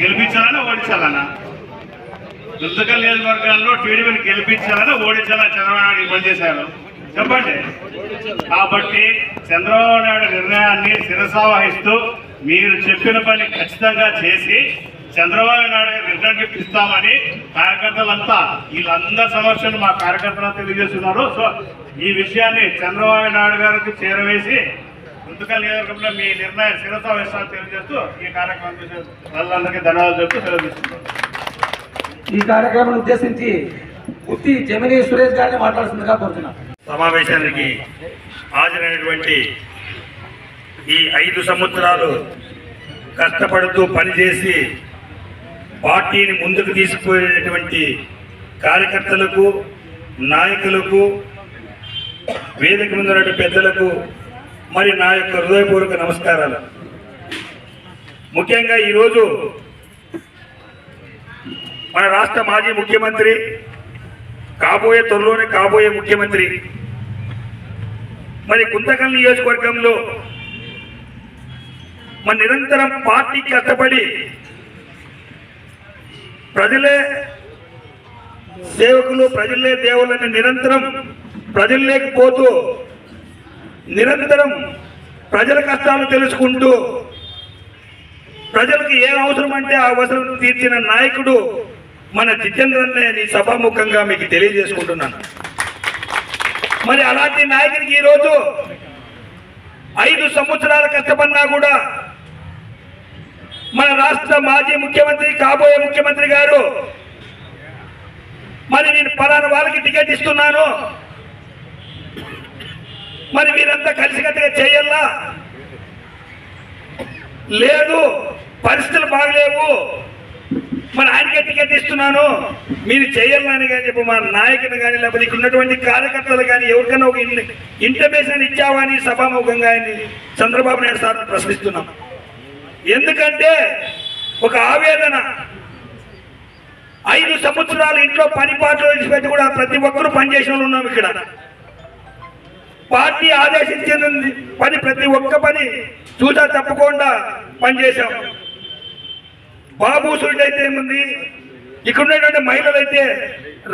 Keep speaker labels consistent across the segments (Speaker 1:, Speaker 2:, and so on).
Speaker 1: గెలిపించాలన్నా ఓడించాలన్నా. దుద్దకల్ నియోజకవర్గాల్లో టీడీపీని గెలిపించాలని ఓడించాలని చంద్రబాబు నాయుడు పనిచేశారు చెప్పండి? కాబట్టి చంద్రబాబు నాయుడు నిర్ణయాన్ని శిరసావహిస్తూ మీరు చెప్పిన పని ఖచ్చితంగా చేసి చంద్రబాబు నాయుడు రిటర్న్ గిఫ్ట్ ఇస్తామని కార్యకర్తలంతా వీళ్ళందరి సమస్యలు మా కార్యకర్తలు తెలియజేస్తున్నారు. సో ఈ విషయాన్ని చంద్రబాబు నాయుడు గారికి చేరవేసి గుంతకల్ నియోజకవర్గంలో మీ నిర్ణయం శిరసావహిస్తామని తెలియజేస్తూ ఈ కార్యక్రమం వాళ్ళందరికీ ధన్యవాదాలు చెప్తూ సెలవు తీసుకుంటున్నాను
Speaker 2: ఈ కార్యక్రమం ఉద్దేశించి ఉత్తి జమిని సురేష్ గారిని మాట్లాడుతుందిగా కోరుతున్నాం.
Speaker 3: సమావేశానికి హాజరైనటువంటి ఈ ఐదు సంవత్సరాలు కష్టపడుతూ పనిచేసి పార్టీని ముందుకు తీసుకుపోయేటువంటి కార్యకర్తలకు నాయకులకు వేదిక మీద ఉన్నటువంటి పెద్దలకు మరి నా యొక్క హృదయపూర్వక నమస్కారాలు. ముఖ్యంగా ఈరోజు మన రాష్ట్ర మాజీ ముఖ్యమంత్రి కాబోయే త్వరలోనే కాబోయే ముఖ్యమంత్రి. మరి కుంతకల్ నియోజకవర్గంలో మన నిరంతరం పార్టీకి కష్టపడి ప్రజలే సేవకులు ప్రజలే దేవులని నిరంతరం ప్రజల్లోకి పోతూ నిరంతరం ప్రజల కష్టాలు తెలుసుకుంటూ ప్రజలకు ఏ అవసరం అంటే ఆ అవసరం తీర్చిన నాయకుడు మన జితేంద్రన్నే నీ సభాముఖంగా మీకు తెలియజేసుకుంటున్నాను. మరి అలాంటి నాయకుడికి ఈరోజు ఐదు సంవత్సరాల కష్టపడినా కూడా మన రాష్ట్ర మాజీ ముఖ్యమంత్రి కాబోయే ముఖ్యమంత్రి గారు మరి నేను పలానా వాళ్ళకి టికెట్ ఇస్తున్నాను. మరి మీరంతా కలిసికట్టుగా చేయాలా? లేదు పరిస్థితులు బాగలేవు. మరి ఆయనకే టికెట్ ఇస్తున్నాను? మీరు చేయాలని కానీ చెప్పి మా నాయకుని కానీ లేకపోతే ఇక్కడ ఉన్నటువంటి కార్యకర్తలు కానీ ఎవరికైనా ఒక ఇంటర్మేషన్ ఇచ్చావా అని సభాముఖంగా చంద్రబాబు నాయుడు సార్ ప్రశ్నిస్తున్నాం. ఎందుకంటే ఒక ఆవేదన. ఐదు సంవత్సరాలు ఇంట్లో పని పాటలు విడిచిపెట్టి కూడా ప్రతి ఒక్కరూ పనిచేసిన వాళ్ళు ఉన్నాం ఇక్కడ. పార్టీ ఆదేశించింది. పని ప్రతి ఒక్క పని చూసా తప్పకుండా పనిచేశాం. బాబు సురుడు అయితే ఏముంది? ఇక్కడ ఉన్నటువంటి మహిళలు అయితే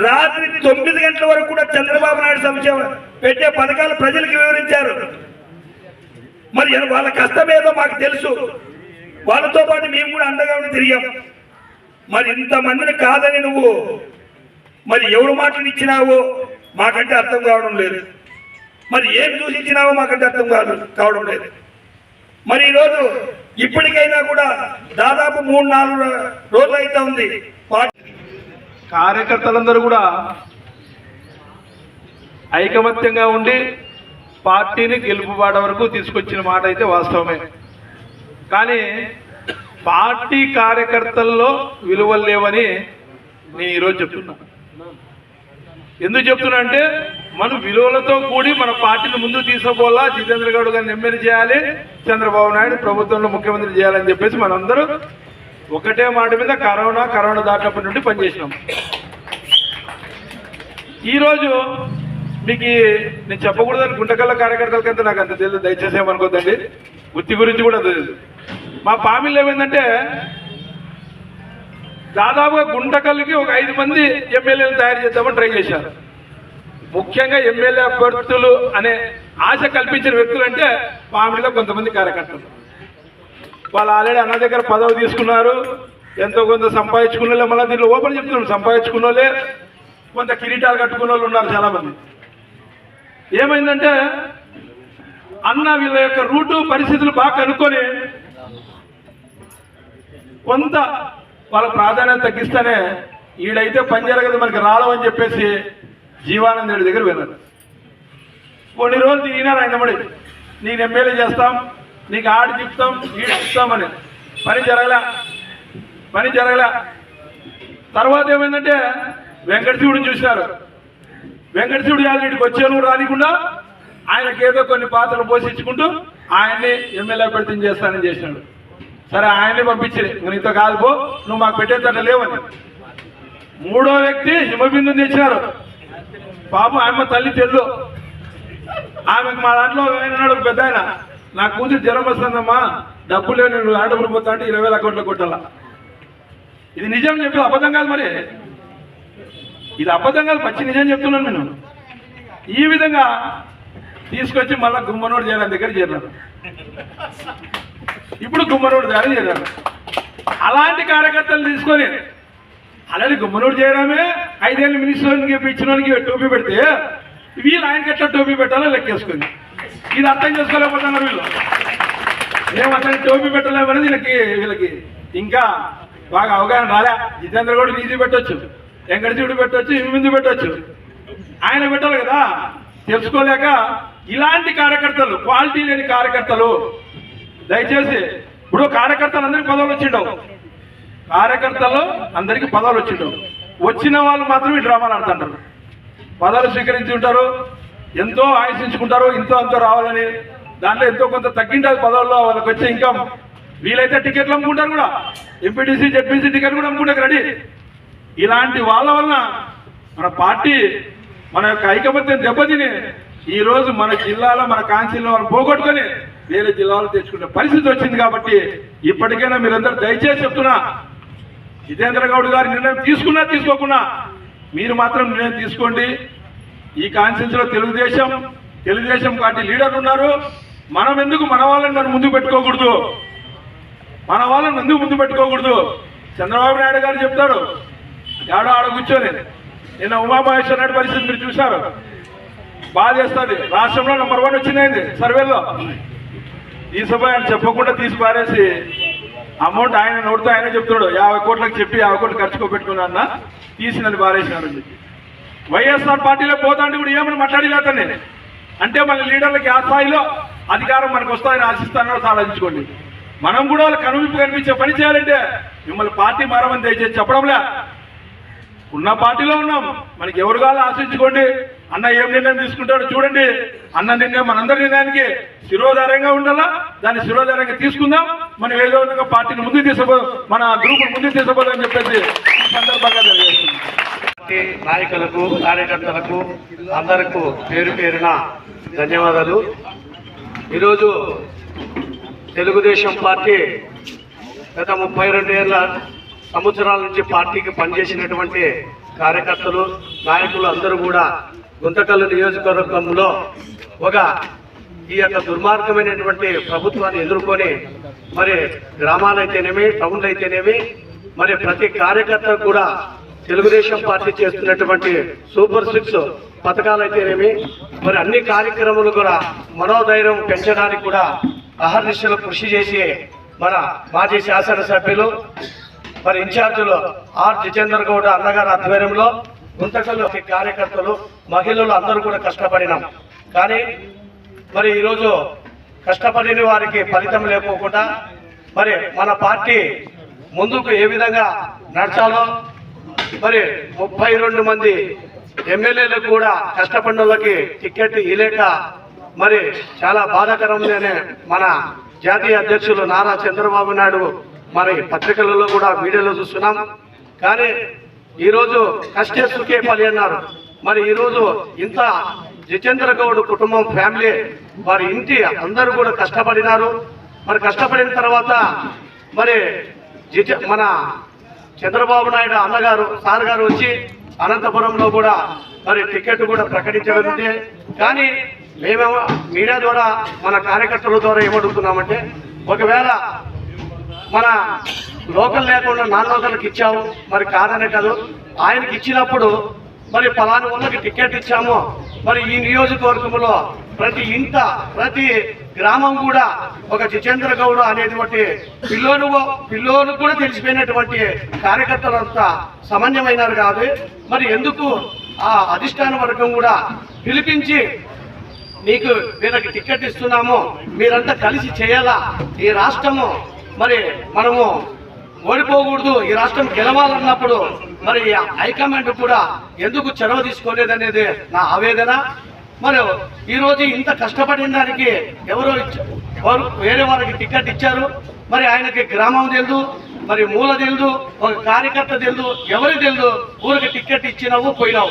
Speaker 3: రాత్రి తొమ్మిది గంటల వరకు కూడా చంద్రబాబు నాయుడు సంక్షేమ పెట్టే పథకాలు ప్రజలకు వివరించారు. మరి వాళ్ళ కష్టమేదో మాకు తెలుసు. వాళ్ళతో పాటు మేము కూడా అండగా ఉండి తిరిగాం. మరి ఇంతమందిని కాదని నువ్వు మరి ఎవరు మాటలు ఇచ్చినావో మాకంటే అర్థం కావడం లేదు. మరి ఏం చూసి ఇచ్చినావో మాకంటే అర్థం కాదు కావడం లేదు. మరి ఈరోజు ఇప్పటికైనా కూడా దాదాపు మూడు నాలుగు రోజులు అయితే ఉంది. పార్టీ
Speaker 4: కార్యకర్తలందరూ కూడా ఐకమత్యంగా ఉండి పార్టీని గెలుపుబాట వరకు తీసుకొచ్చిన మాట అయితే వాస్తవమే. కానీ పార్టీ కార్యకర్తల్లో విలువలు లేవని నేను ఈరోజు చెప్తున్నా. ఎందుకు చెప్తున్నా అంటే మనం విలువలతో కూడి మన పార్టీని ముందుకు తీసుకుపోవాలా? జితేంద్ర గౌడ్ గారిని ఎమ్మెల్యే చేయాలి. చంద్రబాబు నాయుడు ప్రభుత్వంలో ముఖ్యమంత్రి చేయాలని చెప్పేసి మనందరూ ఒకటే మాట మీద కరోనా కరోనా దాటినప్పటి నుండి పనిచేసినాం. ఈరోజు మీకు నేను చెప్పకూడదని గుంటకల్ల కార్యకర్తలకంతా నాకు అంత తెలియదు. దయచేసి ఏమనుకోద్దండి? వృత్తి గురించి కూడా తెలియదు. మా పామిల్లో ఏమైందంటే దాదాపుగా గుంటకల్లుకి ఒక ఐదు మంది ఎమ్మెల్యేలు తయారు చేద్దామని ట్రై చేశారు. ముఖ్యంగా ఎమ్మెల్యే అభ్యర్థులు అనే ఆశ కల్పించిన వ్యక్తులు అంటే పామిడిలో కొంతమంది కార్యకర్తలు. వాళ్ళు ఆల్రెడీ అన్న దగ్గర పదవి తీసుకున్నారు. ఎంతో కొంత సంపాదించుకున్న మళ్ళీ దీంట్లో ఓపెన్ చెప్తున్నాను సంపాదించుకున్న వాళ్ళే కొంత కిరీటాలు కట్టుకున్న వాళ్ళు ఉన్నారు చాలా మంది ఏమైందంటే అన్న వీళ్ళ యొక్క రూటు పరిస్థితులు బాగా కనుక్కొని కొంత వాళ్ళ ప్రాధాన్యత తగ్గిస్తేనే ఈడైతే పని జరగదు మనకి రావని చెప్పేసి జీవానంద దగ్గర వెళ్ళారు కొన్ని రోజులు తిరిగినారు ఆయన మడి. నీకు ఎమ్మెల్యే చేస్తాం నీకు ఆడి చెప్తాం ఈడు చెప్తామని పని జరగలే. పని జరగలే. తర్వాత ఏమైందంటే వెంకటశివుడిని చూసినారు. వెంకటశివుడు యాదరెడ్డికి వచ్చేను రానికుండా ఆయనకి ఏదో కొన్ని పాత్రలు పోషించుకుంటూ ఆయన్ని ఎమ్మెల్యే పెడితే చేస్తానని చేసినాడు. సరే ఆయన్ని పంపించిరే. నీతో కాదు పో నువ్వు మాకు పెట్టేదట లేవని. మూడో వ్యక్తి హిమబిందుని తెచ్చినారు. పాపం ఆమె తల్లి తెలుసు ఆమెకు మా దాంట్లో ఏమన్నాడు పెద్ద ఆయన. నా కూతురు జ్వరం వస్తుందమ్మా. డబ్బులు లేవు నేను ఆడబడి పోతా అంటే ఇరవై వేల అకౌంట్లో కొట్టాలా? ఇది నిజం చెప్పి అబద్ధం కాదు మరి. ఇది అబద్ధం కాదు పచ్చి నిజం చెప్తున్నాను నేను. ఈ విధంగా తీసుకొచ్చి మళ్ళా గుమ్మనోడు చేయాలని దగ్గర చేరాను. ఇప్పుడు గుమ్మనోడు దగ్గర చేరాను. అలాంటి కార్యకర్తలు తీసుకొని అలాంటి గుమ్మనోడు చేయడమే ఐదేళ్ళు మినిస్టర్కి ఇచ్చిన టోపీ పెడితే వీళ్ళు ఆయనకి ఎట్లా టోపీ పెట్టాలో లెక్కేసుకుంది. ఇది అర్థం చేసుకోలేకపోతున్నారు వీళ్ళు. మేము అతనికి టోపీ పెట్టలేమనేది వీళ్ళకి వీళ్ళకి ఇంకా బాగా అవగాహన రాలే. జితేంద్ర కూడా నీతి పెట్టొచ్చు వెంకటజీవుడు పెట్టొచ్చు ఇమిందు పెట్టొచ్చు. ఆయన పెట్టాలి కదా. తెలుసుకోలేక ఇలాంటి కార్యకర్తలు క్వాలిటీ లేని కార్యకర్తలు దయచేసి ఇప్పుడు కార్యకర్తలు అందరికీ పదవులు వచ్చిండవు. కార్యకర్తలు అందరికీ పదవులు వచ్చిండవు. వచ్చిన వాళ్ళు మాత్రం ఈ డ్రామాలు ఆడుతుంటారు. పదాలు స్వీకరించి ఉంటారు ఎంతో ఆశించుకుంటారు ఇంతో అంతో రావాలని. దాంట్లో ఎంతో కొంత తగ్గింటారు పదవుల్లో వాళ్ళకి వచ్చే ఇన్కమ్ వీలైతే టికెట్లు అమ్ముకుంటారు కూడా. ఎంపీటీసీ జెడ్పీసీ టికెట్ కూడా అమ్ముకుంటారు రెడీ. ఇలాంటి వాళ్ళ వలన మన పార్టీ మన యొక్క ఐకమత్యం దెబ్బతిని ఈరోజు మన జిల్లాలో మన కాన్సిల్లో మనం పోగొట్టుకొని వేరే జిల్లాలో తెచ్చుకునే పరిస్థితి వచ్చింది కాబట్టి ఇప్పటికైనా మీరందరూ దయచేసి చెప్తున్నా జితేంద్ర గౌడ్ గారి నిర్ణయం తీసుకున్నా తీసుకోకున్నా మీరు మాత్రం నిర్ణయం తీసుకోండి. ఈ కాన్ఫరెన్స్లో తెలుగుదేశం తెలుగుదేశం పార్టీ లీడర్లు ఉన్నారు. మనం ఎందుకు మన వాళ్ళని మనం ముందు పెట్టుకోకూడదు? మన వాళ్ళని ఎందుకు ముందు పెట్టుకోకూడదు? చంద్రబాబు నాయుడు గారు చెప్తారు ఎవడో ఆడ కూర్చొని. నిన్న ఉమామహేశ్వర నాయుడు పరిస్థితి మీరు చూశారు. బాధేస్తుంది రాష్ట్రంలో నెంబర్ వన్ వచ్చిందండి సర్వేలో ఈ ఆయన చెప్పకుండా తీసి పారేసి అమౌంట్ ఆయన నోటితో ఆయన చెప్తున్నాడు. యాభై కోట్లకు చెప్పి యాభై కోట్లు ఖర్చుకో పెట్టుకున్నా అన్న తీసి నన్ను చెప్పి. వైఎస్ఆర్ పార్టీలో పోతాంటే కూడా ఏమని నేను అంటే మన లీడర్లకి ఆ స్థాయిలో అధికారం మనకు వస్తాయని ఆశిస్తానో ఆలోచించుకోండి మనం కూడా వాళ్ళు కనువిప్పు కనిపించే పని చేయాలంటే మిమ్మల్ని పార్టీ మారమని దయచేసి చెప్పడంలే. ఉన్న పార్టీలో ఉన్నాం. మనకి ఎవరు కావాలో ఆశించుకోండి. అన్న ఏం నిర్ణయం తీసుకుంటాడో చూడండి. అన్న నిర్ణయం మనందరి నిర్ణయానికి శిరోధారంగా ఉండాలా? దాన్ని శిరోధారంగా తీసుకుందాం. మనం ఏదో విధంగా పార్టీని ముందుకు తీసుకో మన గ్రూప్ ముందుకు తీసుకోదని చెప్పేసి ఈ సందర్భంగా
Speaker 5: పార్టీ నాయకులకు కార్యకర్తలకు అందరకు పేరు పేరున ధన్యవాదాలు. ఈరోజు తెలుగుదేశం పార్టీ గత ముప్పై రెండేళ్ళ సంవత్సరాల నుంచి పార్టీకి పనిచేసినటువంటి కార్యకర్తలు నాయకులు అందరూ కూడా గుంతకల్లు నియోజకవర్గంలో ఒక ఈ యొక్క దుర్మార్గమైనటువంటి ప్రభుత్వాన్ని ఎదుర్కొని మరి గ్రామాలైతేనేమి టౌన్లు అయితేనేమి మరి ప్రతి కార్యకర్త కూడా తెలుగుదేశం పార్టీ చేస్తున్నటువంటి సూపర్ సిక్స్ పథకాలైతేనేమి మరి అన్ని కార్యక్రమాలు కూడా మనోధైర్యం పెంచడానికి కూడా అహర్నిశలు కృషి చేసి మన మాజీ శాసనసభ్యులు మరి ఇన్ఛార్జీలు ఆర్ జితేందర్ గౌడ్ అన్నగారి ఆధ్వర్యంలో గుంతకల్లు కార్యకర్తలు మహిళలు అందరూ కూడా కష్టపడినాం. కానీ మరి ఈరోజు కష్టపడిన వారికి ఫలితం లేకోకుండా మరి మన పార్టీ ముందుకు ఏ విధంగా నడచాలో మరి ముప్పై రెండు మంది ఎమ్మెల్యేలకు కూడా కష్టపడిన వాళ్ళకి టికెట్ ఇలేక మరి చాలా బాధాకరంగానే మన జాతీయ అధ్యక్షులు నారా చంద్రబాబు నాయుడు మరి పత్రికలలో కూడా మీడియాలో చూస్తున్నాం. కానీ ఈరోజు కష్టే సుఖే పలి అన్నారు. మరి ఈరోజు ఇంత జితేంద్ర గౌడ్ కుటుంబం ఫ్యామిలీ వారి ఇంటి అందరూ కూడా కష్టపడినారు. మరి కష్టపడిన తర్వాత మరి జిత మన చంద్రబాబు నాయుడు అన్నగారు సార్ గారు వచ్చి అనంతపురంలో కూడా మరి టికెట్ కూడా ప్రకటించబడింది కానీ మేమేమో మీడియా ద్వారా మన కార్యకర్తల ద్వారా ఏమడుగుతున్నామంటే ఒకవేళ మన లోకల్ లేకుండా నాన్ లోకల్కి ఇచ్చాము మరి కాదనే కాదు. ఆయనకి ఇచ్చినప్పుడు మరి పలాని వాళ్ళకి టికెట్ ఇచ్చాము. మరి ఈ నియోజకవర్గంలో ప్రతి ఇంట ప్రతి గ్రామం కూడా ఒక జితేంద్ర గౌడ్ అనేటువంటి పిల్లోను పిల్లోను కూడా తెలిసిపోయినటువంటి కార్యకర్తలంతా సమన్యమైనారు కాదు. మరి ఎందుకు ఆ అధిష్టాన వర్గం కూడా పిలిపించి నీకు వీళ్ళకి టికెట్ ఇస్తున్నాము మీరంతా కలిసి చేయాలా? ఈ రాష్ట్రము మరి మనము ఓడిపోకూడదు. ఈ రాష్ట్రం గెలవాలన్నప్పుడు మరి హైకమాండ్ కూడా ఎందుకు చొరవ తీసుకోలేదనేది నా ఆవేదన. మరి ఈరోజు ఇంత కష్టపడిన దానికి ఎవరో ఇచ్చ- వేరే వారికి టికెట్ ఇచ్చారు. మరి ఆయనకి గ్రామం తెలుదు మరి మూల తెలుదు ఒక కార్యకర్త తెలుదు ఎవరికి తెలుదు ఊరికి టికెట్ ఇచ్చినావు పోయినావు.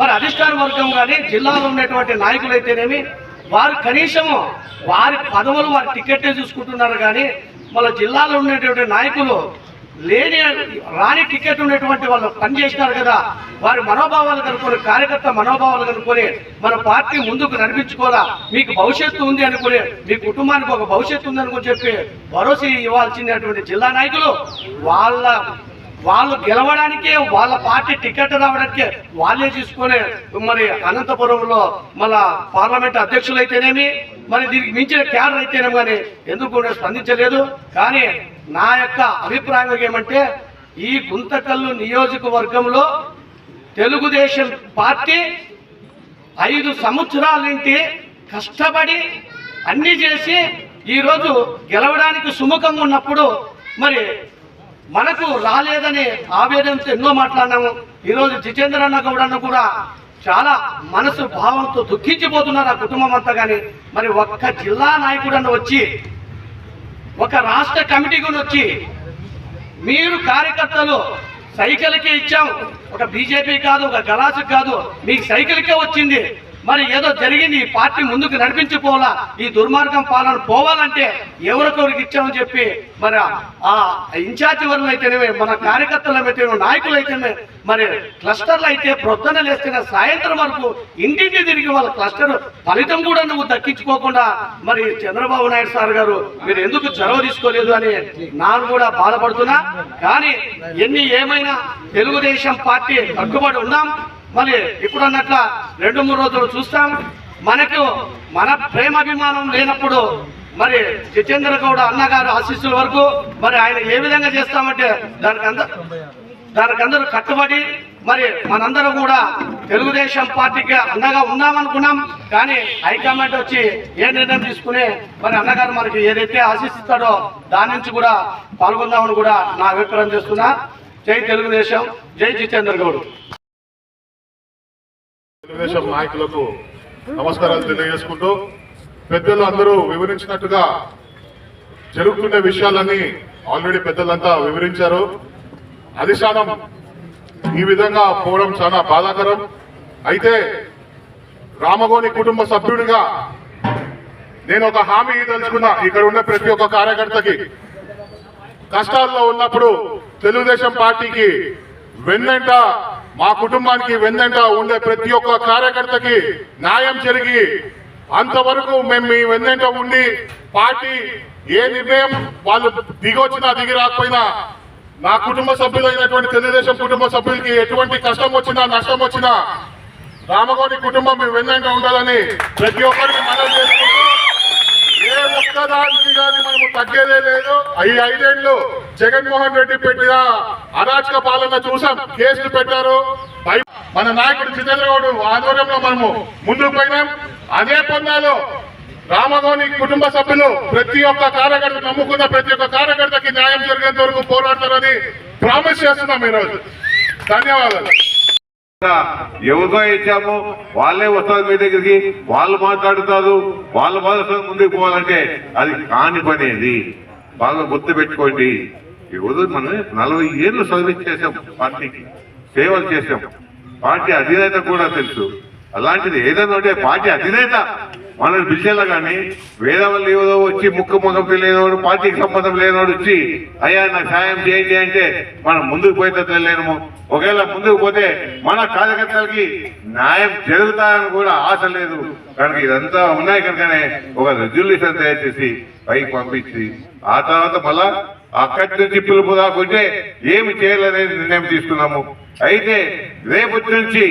Speaker 5: మరి అధిష్టాన వర్గం కానీ జిల్లాలో ఉన్నటువంటి నాయకులు అయితేనేమి వారు కనీసము వారి పదవులు వారి టికెట్టే చూసుకుంటున్నారు కానీ మన జిల్లాలో ఉండేటువంటి నాయకులు లేని రాని టికెట్ ఉన్నటువంటి వాళ్ళు పనిచేసినారు కదా. వారి మనోభావాలు కనుక్కొని కార్యకర్త మనోభావాలు కనుక్కొని మన పార్టీ ముందుకు నడిపించుకోవాలా? మీకు భవిష్యత్తు ఉంది అనుకుని మీ కుటుంబానికి ఒక భవిష్యత్తు ఉందనుకుని చెప్పి భరోసా ఇవ్వాల్సినటువంటి జిల్లా నాయకులు వాళ్ళ వాళ్ళు గెలవడానికే వాళ్ళ పార్టీ టికెట్ రావడానికే వాళ్ళే తీసుకునే మరి అనంతపురంలో మన పార్లమెంట్ అధ్యక్షులు అయితేనేమి మరి దీనికి మించిన క్యాడర్ అయితేనేమి కానీ ఎందుకు కూడా స్పందించలేదు. కానీ నా యొక్క అభిప్రాయం ఏమంటే ఈ గుంతకల్లు నియోజకవర్గంలో తెలుగుదేశం పార్టీ ఐదు సంవత్సరాల కష్టపడి అన్ని చేసి ఈరోజు గెలవడానికి సుముఖంగా ఉన్నప్పుడు మరి మనకు రాలేదని ఆవేదనతో ఎన్నో మాట్లాడినాము. ఈరోజు జితేంద్ర అన్న గౌడన్న కూడా చాలా మనసు భావంతో దుఃఖించిపోతున్నారు ఆ కుటుంబం అంతా కానీ మరి ఒక్క జిల్లా నాయకుడన్న వచ్చి ఒక రాష్ట్ర కమిటీ కూడా వచ్చి మీరు కార్యకర్తలు సైకిల్కే ఇచ్చాం. ఒక బీజేపీ కాదు ఒక గలాసుకు కాదు. మీకు సైకిల్కే వచ్చింది. మరి ఏదో జరిగింది ఈ పార్టీ ముందుకు నడిపించిపోవాలా ఈ దుర్మార్గం పాలన పోవాలంటే ఎవరికొరికి ఇచ్చామని చెప్పి మరి ఆ ఇన్ఛార్జి వర్లు అయితేనే మన కార్యకర్తలు అయితే నాయకులు అయితేనే మరి క్లస్టర్లు అయితే ప్రొద్దున లేస్తున్న సాయంత్రం వరకు ఇంటింటి తిరిగి వాళ్ళ క్లస్టర్ ఫలితం కూడా నువ్వు దక్కించుకోకుండా మరి చంద్రబాబు నాయుడు సార్ గారు మీరు ఎందుకు చొరవ తీసుకోలేదు అని నాను కూడా బాధపడుతున్నా. కానీ ఎన్ని ఏమైనా తెలుగుదేశం పార్టీ కట్టుబడి ఉన్నాం మరి ఇప్పుడు అన్నట్ల రెండు మూడు రోజులు చూస్తాం. మనకు మన ప్రేమాభిమానం లేనప్పుడు మరి జితేంద్ర గౌడ అన్నగారు ఆశీస్సుల వరకు మరి ఆయన ఏ విధంగా చేస్తామంటే దానికి అంద దానికి అందరూ కట్టుబడి మరి మనందరం కూడా తెలుగుదేశం పార్టీకి అండగా ఉందామనుకున్నాం. కానీ హైకమాండ్ వచ్చి ఏ నిర్ణయం తీసుకుని మరి అన్నగారు మనకి ఏదైతే ఆశిస్తాడో దాని నుంచి కూడా పాల్గొందామని కూడా నా అభిప్రాయం చేస్తున్నా. జై తెలుగుదేశం జై జితేంద్ర గౌడ్.
Speaker 6: తెలుగుదేశం నాయకులకు నమస్కారాలు తెలియజేసుకుంటూ పెద్దలు అందరూ వివరించినట్టుగా జరుగుతున్న విషయాలన్నీ ఆల్రెడీ పెద్దలంతా వివరించారు. అధిష్టానం ఈ విధంగా పోవడం చాలా బాధాకరం. అయితే రామగోని కుటుంబ సభ్యుడిగా నేను ఒక హామీ తలుచుకున్నా ఇక్కడ ఉన్న ప్రతి ఒక్క కార్యకర్తకి. కష్టాల్లో ఉన్నప్పుడు తెలుగుదేశం పార్టీకి వెన్నెంట మా కుటుంబానికి వెన్నెంట ఉండే ప్రతి ఒక్క కార్యకర్తకి న్యాయం జరిగి అంతవరకు మేము మీ వెన్నెంట ఉండి పార్టీ ఏ నిర్ణయం వాళ్ళు దిగొచ్చినా దిగి రాకపోయినా నా కుటుంబ సభ్యులైనటువంటి తెలుగుదేశం కుటుంబ సభ్యులకి ఎటువంటి కష్టం వచ్చినా నష్టం వచ్చినా రామగౌడి కుటుంబం మేము వెన్నెంట ఉండాలని ప్రతి ఒక్కరికి మనం చేసుకుంటూ ఒక్కదానికి కానీ మనము తగ్గేదే లేదు. ఈ ఐదేళ్ళు జగన్మోహన్ రెడ్డి పెట్టిన అరాచక పాలన చూసాం. కేసులు పెట్టారు. మన నాయకుడు జితేంద్రగౌడ్ ఆధ్వర్యంలో మనము ముందుకు పోయినాం. అదే పొందాలో రామగౌని కుటుంబ సభ్యులు ప్రతి ఒక్క కార్యకర్త నమ్ముకున్న ప్రతి ఒక్క కార్యకర్తకి న్యాయం జరిగేంత వరకు పోరాడతారని ప్రామిస్ చేస్తున్నాం ఈరోజు. ధన్యవాదాలు.
Speaker 7: ఎవరికో ఇచ్చాము వాళ్ళే వస్తారు మీ దగ్గరికి. వాళ్ళు మాట్లాడుతారు. వాళ్ళు బాధతో ముందుకు పోవాలంటే అది కాని పని అది. బాగా గుర్తు పెట్టుకోండి. ఎవరు మనం నలభై ఏళ్ళు సర్వీస్ చేసాం పార్టీకి సేవలు చేసాం పార్టీ అధినేత కూడా తెలుసు. అలాంటిది ఏదైనా ఉంటే పార్టీ అధినేత. మనల్ని పిలిచేలా కానీ వేరే వాళ్ళు ఏదో వచ్చి ముక్కు ముఖం లేనివాడు పార్టీకి సంబంధం లేనివాడు వచ్చి అయ్యా నాకు సాయం చేయండి అంటే మనం ముందుకు పోతే తెలియలేము ఒకవేళ ముందుకు పోతే మన కార్యకర్తలకి న్యాయం జరుగుతాయని కూడా ఆశ లేదు. కనుక ఇదంతా ఉన్నాయి కనుకనే ఒక రెజ్యులేషన్ తయారు చేసి పైకి పంపించి ఆ తర్వాత మళ్ళా అక్కడి నుంచి పిలుపు దాకుంటే ఏమి చేయాలనేది నిర్ణయం తీసుకున్నాము. అయితే రేపటి నుంచి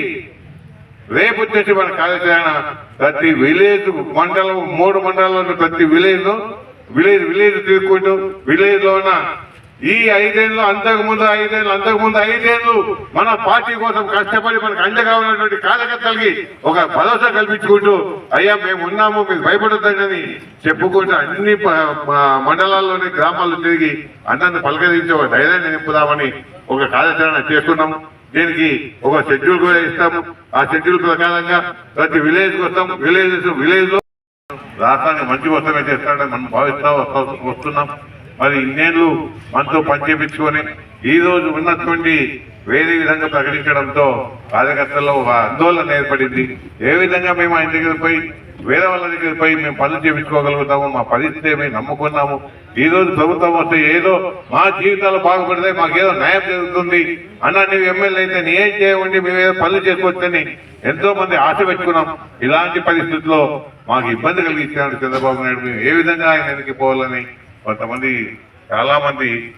Speaker 7: రేపు వచ్చేసి మన కార్యాచరణ ప్రతి విలేజ్ మండలం మూడు మండలంలో ఉన్న ప్రతి విలేజ్ విలేజ్ విలేజ్ తిరుగుకుంటూ విలేజ్లో ఉన్న ఈ ఐదేళ్ళు అంతకు ముందు ఐదేళ్ళు అంతకు ముందు ఐదేళ్ళు మన పార్టీ కోసం కష్టపడి మనకు అండగా ఉన్నటువంటి కార్యకర్తలకి ఒక భరోసా కల్పించుకుంటూ అయ్యా మేము ఉన్నాము మీకు భయపడొద్దని చెప్పుకుంటూ అన్ని మండలాల్లోని గ్రామాల్లో తిరిగి అందరిని పలకరించి ఒక ధైర్యాన్ని నింపుదామని ఒక కార్యాచరణ చేస్తున్నాము దీనికి ఒక షెడ్యూల్ కూడా ఇస్తాము. ఆ షెడ్యూల్ ప్రకారంగా ప్రతి విలేజ్కి వస్తాం విలేజ్ విలేజ్లో రాష్ట్రానికి మంచి వస్తమే చేస్తాడని మనం భావిస్తా వస్తా- వస్తున్నాం. మరి ఇన్నేళ్ళు మనతో పనిచేపించుకొని ఈ రోజు ఉన్నటువంటి వేరే విధంగా ప్రకటించడంతో కార్యకర్తల్లో ఒక ఆందోళన ఏర్పడింది. ఏ విధంగా మేము ఆయన దగ్గర పోయి వేరే వాళ్ళ దగ్గర పోయి మేము పనులు చేయించుకోగలుగుతాము మా పరిస్థితి మేము నమ్ముకున్నాము. ఈ రోజు ప్రభుత్వం వస్తే ఏదో మా జీవితాలు బాగుపడితే మాకేదో న్యాయం జరుగుతుంది అన్న నువ్వు ఎమ్మెల్యే అయితే నీ ఏం చేయవండి మేము ఏదో పనులు చేసుకోవచ్చని ఎంతో మంది ఆశ పెట్టుకున్నాం. ఇలాంటి పరిస్థితుల్లో మాకు ఇబ్బంది కలిగించాడు చంద్రబాబు నాయుడు. మేము ఏ విధంగా ఆయన వెనక్కి పోవాలని కొంతమంది చాలామంది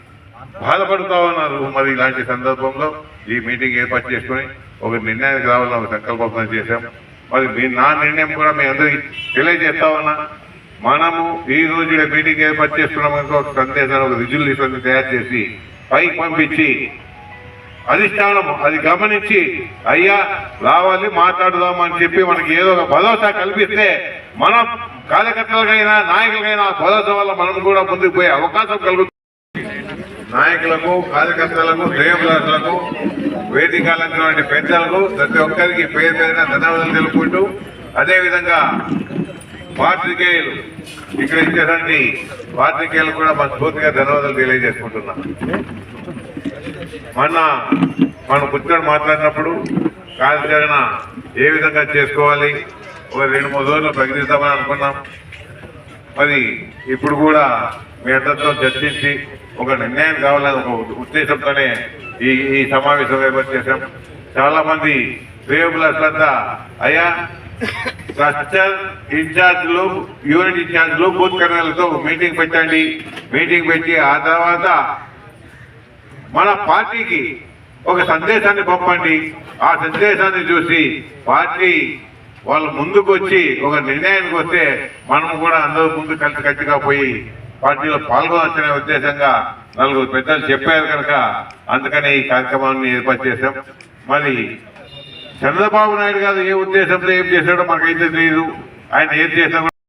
Speaker 7: బాధపడుతా ఉన్నారు. మరి ఇలాంటి సందర్భంలో ఈ మీటింగ్ ఏర్పాటు చేసుకుని ఒక నిర్ణయానికి రావాలని ఒక సంకల్పం చేశాం. మరి మీ నా నిర్ణయం కూడా మీ అందరికి తెలియజేస్తా ఉన్నా. మనము ఈ రోజు మీటింగ్ ఏర్పాటు చేస్తున్నాం కనుక ఒక సందేశాన్ని ఒక రిజల్యూషన్ తయారు చేసి పైకి పంపించి అధిష్టానం అది గమనించి అయ్యా రావాలి మాట్లాడదాం అని చెప్పి మనకి ఏదో ఒక భరోసా కల్పిస్తే మనం కార్యకర్తలకైనా నాయకులకైనా ఆ భరోసా వల్ల మనం కూడా ముందుకు పోయే అవకాశం కలుగుతుంది. నాయకులకు కార్యకర్తలకు దేవదాసులకు వేదిక అలాంటి పెద్దలకు ప్రతి ఒక్కరికి పేరు పేరున ధన్యవాదాలు తెలుపుకుంటూ అదేవిధంగా పాత్రికేయులు ఇక్కడ ఇచ్చేటువంటి పాత్రికేయులకు కూడా మనస్ఫూర్తిగా ధన్యవాదాలు తెలియజేసుకుంటున్నా. మొన్న మన కూర్చొని మాట్లాడినప్పుడు కార్యాచరణ ఏ విధంగా చేసుకోవాలి ఒక రెండు మూడు రోజులు ప్రకటిస్తామని అనుకున్నాం. మరి ఇప్పుడు కూడా మీ అందరితో చర్చించి ఒక నిర్ణయం కావాలని ఒక ఉద్దేశంతోనే ఈ ఈ సమావేశం ఏర్పాటు చేశాం. చాలా మంది శ్రేయోబులంతా అయ్యా క్లస్టర్ ఇన్ఛార్జ్లు యూనిట్ ఇన్ఛార్జ్లు బూత్ కర్నలతో మీటింగ్ పెట్టండి. మీటింగ్ పెట్టి ఆ తర్వాత మన పార్టీకి ఒక సందేశాన్ని పంపండి. ఆ సందేశాన్ని చూసి పార్టీ వాళ్ళు ముందుకు వచ్చి ఒక నిర్ణయానికి వస్తే మనం కూడా అందరూ ముందు కలిసి కట్టిగా పోయి పార్టీలో పాల్గొనవచ్చనే ఉద్దేశంగా నలుగురు పెద్దలు చెప్పారు కనుక అందుకనే ఈ కార్యక్రమాన్ని ఏర్పాటు చేశాం. మరి చంద్రబాబు నాయుడు గారు ఏ ఉద్దేశంతో ఏం చేశాడో మనకైతే తెలియదు ఆయన ఏం చేసినా